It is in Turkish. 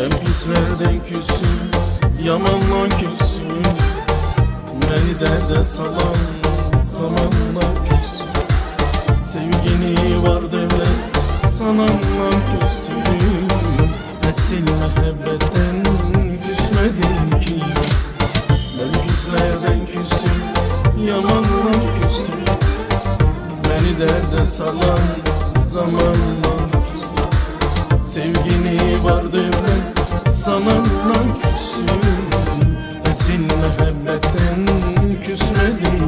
Ben pislerden küsüm, yamanla küsüm Beni derde salan zamanla küsüm Sevgini var devlet, sananla küstüm Esil muhabbetten küsmedim ki. Ben pislerden küsüm, yamanla küstüm Beni derde salan zamanla küstüm Sevgini vardı ben lan küsüm Esin muhabbetten küsmedim